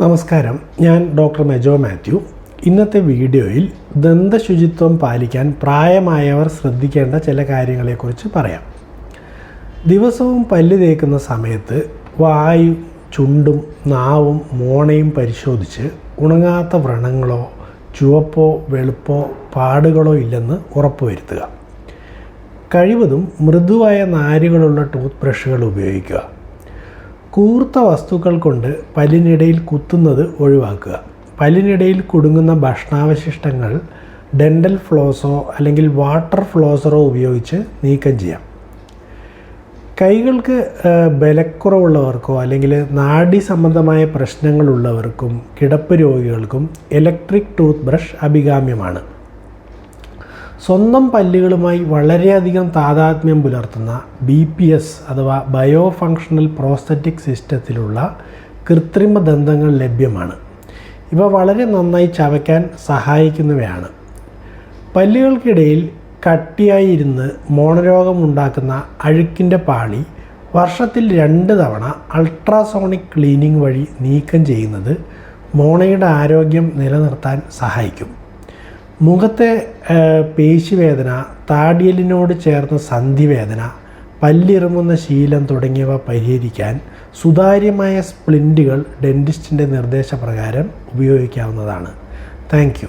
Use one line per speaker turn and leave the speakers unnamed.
നമസ്കാരം. ഞാൻ ഡോക്ടർ മെജോ മാത്യു. ഇന്നത്തെ വീഡിയോയിൽ ദന്തശുചിത്വം പാലിക്കാൻ പ്രായമായവർ ശ്രദ്ധിക്കേണ്ട ചില കാര്യങ്ങളെക്കുറിച്ച് പറയാം. ദിവസവും പല്ല് തേക്കുന്ന സമയത്ത് വായു ചുണ്ടും നാവും മോണയും പരിശോധിച്ച് ഉണങ്ങാത്ത വ്രണങ്ങളോ ചുവപ്പോ വെളുപ്പോ പാടുകളോ ഇല്ലെന്ന് ഉറപ്പുവരുത്തുക. കഴിവതും മൃദുവായ നാരുകളുള്ള ടൂത്ത് ബ്രഷുകൾ ഉപയോഗിക്കുക. കൂർത്ത വസ്തുക്കൾ കൊണ്ട് പല്ലിനിടയിൽ കുത്തുന്നത് ഒഴിവാക്കുക. പല്ലിനിടയിൽ കുടുങ്ങുന്ന ഭക്ഷണാവശിഷ്ടങ്ങൾ ഡെന്റൽ ഫ്ലോസോ അല്ലെങ്കിൽ വാട്ടർ ഫ്ലോസറോ ഉപയോഗിച്ച് നീക്കം ചെയ്യാം. കൈകൾക്ക് ബലക്കുറവുള്ളവർക്കോ അല്ലെങ്കിൽ നാഡി സംബന്ധമായ പ്രശ്നങ്ങളുള്ളവർക്കും കിടപ്പ് രോഗികൾക്കും ഇലക്ട്രിക് ടൂത്ത് ബ്രഷ് അഭികാമ്യമാണ്. സ്വന്തം പല്ലുകളുമായി വളരെയധികം താതാത്മ്യം പുലർത്തുന്ന ബി പി എസ് അഥവാ ബയോ ഫങ്ഷണൽ പ്രോസ്തറ്റിക് സിസ്റ്റത്തിലുള്ള കൃത്രിമ ദന്തങ്ങൾ ലഭ്യമാണ്. ഇവ വളരെ നന്നായി ചവയ്ക്കാൻ സഹായിക്കുന്നവയാണ്. പല്ലുകൾക്കിടയിൽ കട്ടിയായി ഇരുന്ന് മോണരോഗം ഉണ്ടാക്കുന്ന അഴുക്കിന്റെ പാളി വർഷത്തിൽ രണ്ട് തവണ അൾട്രാസോണിക് ക്ലീനിങ് വഴി നീക്കം ചെയ്യുന്നത് മോണയുടെ ആരോഗ്യം നിലനിർത്താൻ സഹായിക്കും. മുഖത്തെ പേശിവേദന താടിയലിനോട് ചേർന്ന സന്ധിവേദന പല്ലിറുമുന്ന ശീലം തുടങ്ങിയവ പരിഹരിക്കാൻ സുതാര്യമായ സ്പ്ലിന്റുകൾ ഡെന്റിസ്റ്റിന്റെ നിർദ്ദേശപ്രകാരം ഉപയോഗിക്കാവുന്നതാണ്. താങ്ക്